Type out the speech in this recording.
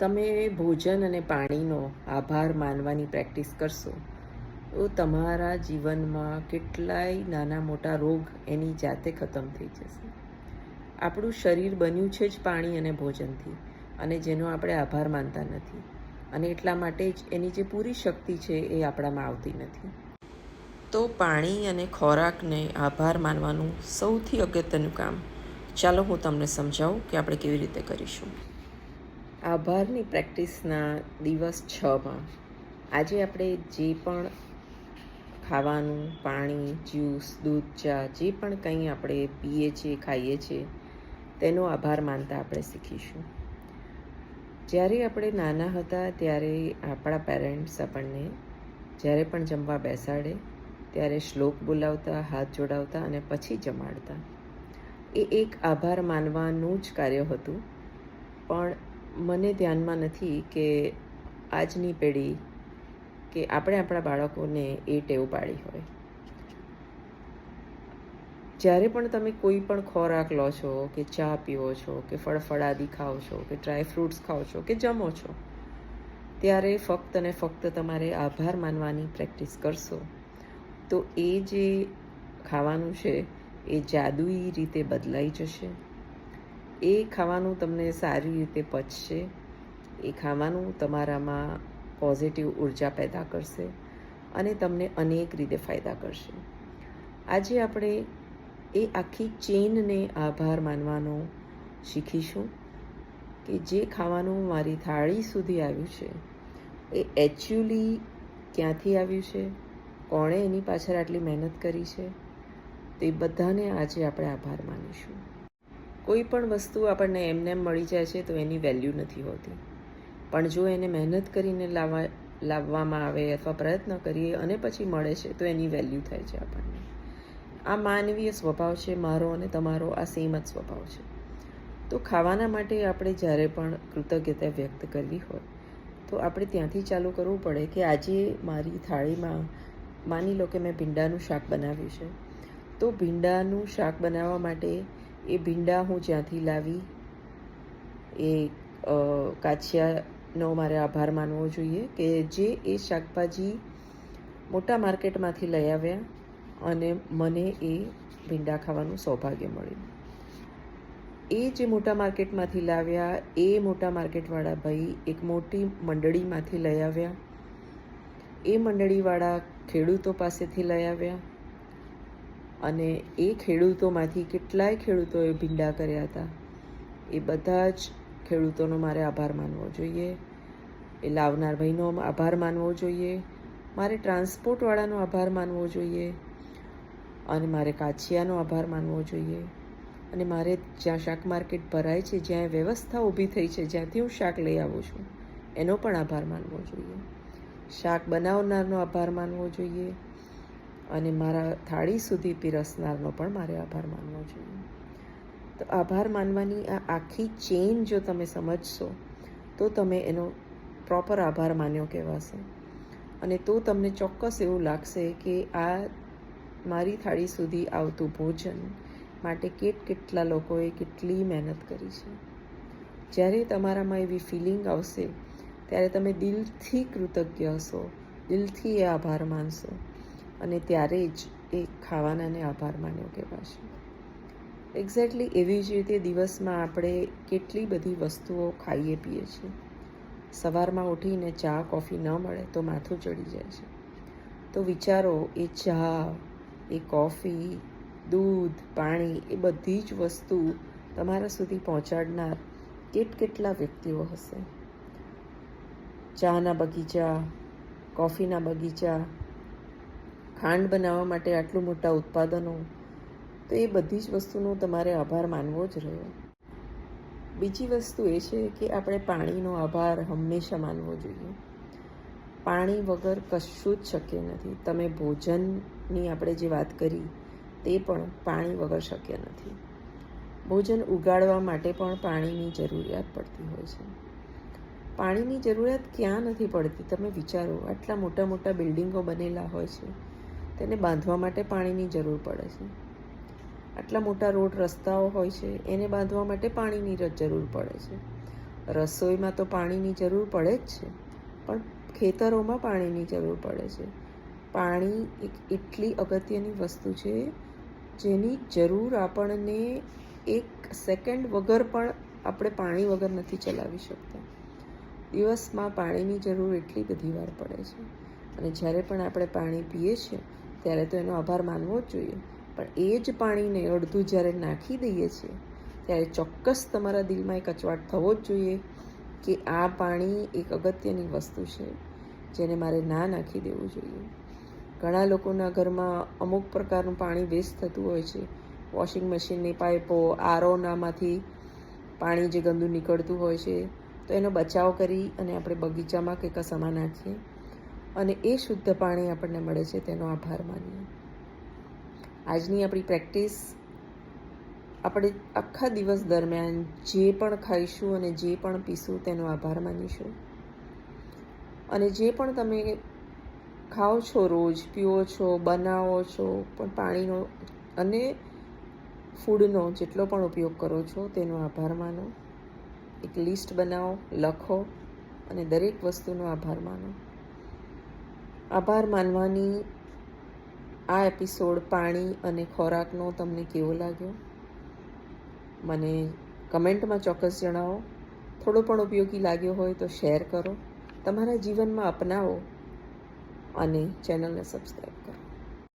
તમે ભોજન અને પાણીનો આભાર માનવાની પ્રેક્ટિસ કરશો, તો તમારા જીવનમાં કેટલાય નાના મોટા રોગ એની જાતે ખતમ થઈ જશે. આપણું શરીર બન્યું છે જ પાણી અને ભોજનથી, અને જેનો આપણે આભાર માનતા નથી, અને એટલા માટે જ એની જે પૂરી શક્તિ છે એ આપણામાં આવતી નથી. તો પાણી અને ખોરાકને આભાર માનવાનું સૌથી અગત્યનું કામ. ચાલો હું તમને સમજાવું કે આપણે કેવી રીતે કરીશું. આભારની પ્રેક્ટિસના દિવસ છમાં. આજે આપણે જે પણ ખાવાનું, પાણી, જ્યુસ, દૂધ, ચા, જે પણ કંઈ આપણે પીએ છીએ, ખાઈએ છીએ, તેનો આભાર માનતા આપણે શીખીશું. જ્યારે આપણે નાના હતા ત્યારે આપણા પેરેન્ટ્સ આપણને જ્યારે પણ જમવા બેસાડે, ત્યારે શ્લોક બોલાવતા, હાથ જોડાવતા અને પછી જમાડતા. એ એક આભાર માનવાનું જ કાર્ય હતું, પણ મને ધ્યાનમાં નથી કે આજની પેઢી કે આપણે આપણા બાળકોને એ ટેવ પાડી હોય. જ્યારે પણ તમે કોઈ પણ ખોરાક લો છો કે ચા પીવો છો કે ફળફળાદી ખાઓ છો કે ડ્રાય ફ્રૂટ્સ ખાઓ છો કે જમો છો, ત્યારે ફક્ત અને ફક્ત તમારે આભાર માનવાની પ્રેક્ટિસ કરશો. તો એ જે ખાવાનું છે એ જાદુઈ રીતે બદલાઈ જશે. એ ખાવાનું તમને સારી રીતે પચશે. એ ખાવાનું તમારામાં પોઝિટિવ ઊર્જા પેદા કરશે અને તમને અનેક રીતે ફાયદા કરશે. આજે આપણે એ આખી ચેઇનને આભાર માનવાનો શીખીશું કે જે ખાવાનું મારી થાળી સુધી આવ્યું છે, એ એકચ્યુઅલી ક્યાંથી આવ્યું છે, કોણે એની પાછળ આટલી મહેનત કરી છે, તે બધાને આજે આપણે આભાર માનીશું. કોઈ પણ વસ્તુ આપણને એમને એમ મળી જાય છે તો એની વેલ્યુ નથી હોતી. પણ જો એને મહેનત કરીને લાવવા, લાવવામાં આવે અથવા પ્રયત્ન કરીએ અને પછી મળે છે તો એની વેલ્યુ થાય છે આપણને. આ માનવીય સ્વભાવ છે, મારો અને તમારો, આ સેમ જ સ્વભાવ છે. તો ખાવાના માટે આપણે જ્યારે પણ કૃતજ્ઞતા વ્યક્ત કરવી હોય, તો આપણે ત્યાંથી ચાલુ કરવું પડે કે આજે મારી થાળીમાં, માની લો કે મેં ભીંડાનું શાક બનાવ્યું છે, તો ભીંડાનું શાક બનાવવા માટે એ ભીંડા હું જ્યાંથી લાવી, એ કાછિયાનો મારે આભાર માનવો જોઈએ કે જે એ શાકભાજી મોટા માર્કેટમાંથી લઈ આવ્યા અને મને એ ભીંડા ખાવાનું સૌભાગ્ય મળ્યું. એ જે મોટા માર્કેટમાંથી લાવ્યા, એ મોટા માર્કેટવાળા ભાઈ એક મોટી મંડળીમાંથી લઈ આવ્યા. એ મંડળીવાળા ખેડૂતો પાસેથી લઈ આવ્યા. અને એ ખેડૂતોમાંથી કેટલાય ખેડૂતોએ ભીંડા કર્યા હતા. એ બધા જ ખેડૂતોનો મારે આભાર માનવો જોઈએ. એ લાવનાર ભાઈનો આભાર માનવો જોઈએ. મારે ટ્રાન્સપોર્ટવાળાનો આભાર માનવો જોઈએ. અને મારે કાછિયાનો આભાર માનવો જોઈએ. અને મારે જ્યાં શાક માર્કેટ ભરાય છે, જ્યાં વ્યવસ્થા ઊભી થઈ છે, જ્યાંથી હું શાક લઈ આવું છું, એનો પણ આભાર માનવો જોઈએ. શાક બનાવનારનો આભાર માનવો જોઈએ. અને મારા થાળી સુધી પીરસનારનો પણ મારે આભાર માનવો જોઈએ તો આભાર માનવાની આ આખી ચેઇન જો તમે સમજશો, તો તમે એનો પ્રોપર આભાર માન્યો કહેવાશે. અને તો તમને ચોક્કસ એવું લાગશે કે આ મારી થાળી સુધી આવતું ભોજન માટે કેટ કેટલા લોકોએ કેટલી મહેનત કરી છે. જ્યારે તમારામાં એવી ફિલિંગ આવશે, ત્યારે તમે દિલથી કૃતજ્ઞ હશો, દિલથી એ આભાર માનશો. અને ત્યારે જ એ ખાવાનાને આભાર માન્યો કહેવાશે. એક્ઝેક્ટલી એવી જ રીતે દિવસમાં આપણે કેટલી બધી વસ્તુઓ ખાઈએ પીએ છીએ. સવારમાં ઉઠીને ચા, કોફી ન મળે તો માથું ચડી જાય છે. તો વિચારો, એ ચા, એ કોફી, દૂધ, પાણી, એ બધી જ વસ્તુ તમારા સુધી પહોંચાડનાર કેટ કેટલા વ્યક્તિઓ હશે? ચાના બગીચા, કોફીના બગીચા ખાંડ બનાવવા માટે આટલું મોટા ઉત્પાદનો? તો એ બધી જ વસ્તુનો તમારે આભાર માનવો જ રહ્યો. બીજી વસ્તુ એ છે કે આપણે પાણીનો આભાર હંમેશા માનવો જોઈએ. પાણી વગર કશું જ શક્ય નથી. તમે ભોજનની આપણે જે વાત કરી, તે પણ પાણી વગર શક્ય નથી. ભોજન ઉગાડવા માટે પણ પાણીની જરૂરિયાત પડતી હોય છે. પાણીની જરૂરિયાત ક્યાં નથી પડતી? તમે વિચારો, આટલા મોટા મોટા બિલ્ડિંગો બનેલા હોય છે. તેને બાંધવા માટે પાણીની જરૂર પડે છે. આટલા મોટા રોડ રસ્તાઓ હોય છે, એને બાંધવા માટે પાણીની જરૂર પડે છે. રસોઈમાં તો પાણીની જરૂર પડે જ છે, પણ ખેતરોમાં પાણીની જરૂર પડે છે. પાણી એક એટલી અગત્યની વસ્તુ છે, જેની જરૂર આપણને એક સેકન્ડ વગર પણ આપણે પાણી વગર નથી ચલાવી શકતા. દિવસમાં પાણીની જરૂર એટલી બધી વાર પડે છે. અને જ્યારે પણ આપણે પાણી પીએ છીએ ત્યારે તો એનો આભાર માનવો જ જોઈએ. પણ એ જ પાણીને અડધું જ્યારે નાખી દઈએ છીએ, ત્યારે ચોક્કસ તમારા દિલમાં એક અચવાટ થવો જ જોઈએ કે આ પાણી એક અગત્યની વસ્તુ છે, જેને મારે ના નાખી દેવું જોઈએ. ઘણા લોકોના ઘરમાં અમુક પ્રકારનું પાણી વેસ્ટ થતું હોય છે. વોશિંગ મશીનની પાઇપો આરોનામાંથી પાણી જે ગંદુ નીકળતું હોય છે, તો એનો બચાવ કરી અને આપણે બગીચામાં કે કસામાં નાખીએ. અને એ શુદ્ધ પાણી આપણને મળે છે, તેનો આભાર માનીએ. આજની આપણી પ્રેક્ટિસ આપણે આખા દિવસ દરમિયાન જે પણ ખાઈશું અને જે પણ પીશું તેનો આભાર માનીશું. અને જે પણ તમે ખાઓ છો રોજ, પીઓ છો, બનાવો છો, પણ પાણીનો અને ફૂડનો જેટલો પણ ઉપયોગ કરો છો તેનો આભાર માનો. એક લિસ્ટ બનાવો, લખો અને દરેક વસ્તુનો આભાર માનો. આભાર માનવાની આ એપિસોડ પાણી અને ખોરાકનો તમને કેવો લાગ્યો? મને કમેન્ટમાં ચોક્કસ જણાવો. થોડો પણ ઉપયોગી લાગ્યો હોય તો શેર કરો. તમારા જીવનમાં અપનાવો અને ચેનલને સબસ્ક્રાઈબ કરો.